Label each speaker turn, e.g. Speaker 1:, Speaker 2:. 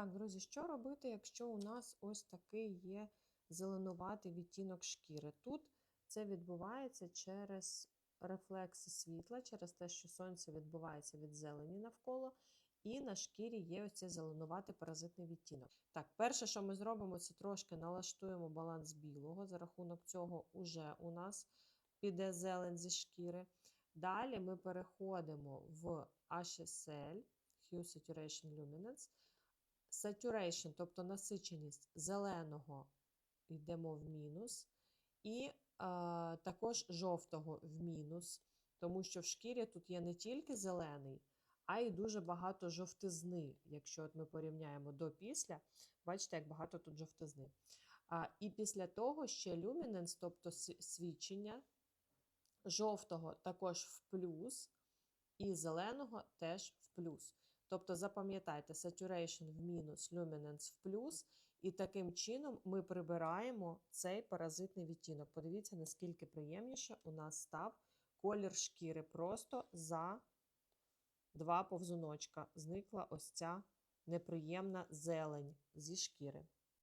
Speaker 1: Так, друзі, що робити, якщо у нас ось такий є зеленуватий відтінок шкіри? Тут це відбувається через рефлекси світла, через те, що сонце відбувається від зелені навколо, і на шкірі є ось цей зеленуватий паразитний відтінок. Так, перше, що ми зробимо, це трошки налаштуємо баланс білого. За рахунок цього уже у нас піде зелень зі шкіри. Далі ми переходимо в HSL, Hue Saturation Luminance. Saturation, тобто насиченість зеленого йдемо в мінус, і е, також жовтого в мінус, тому що в шкірі тут є не тільки зелений, а й дуже багато жовтизни. Якщо от ми порівняємо до після, бачите, як багато тут жовтизни. А, І після того ще люміненс, тобто свічення жовтого також в плюс, і зеленого теж в плюс. Тобто, запам'ятайте, saturation в мінус, luminance в плюс, і таким чином ми прибираємо цей паразитний відтінок. Подивіться, наскільки приємніше у нас став колір шкіри. Просто за два повзуночка зникла ось ця неприємна зелень зі шкіри.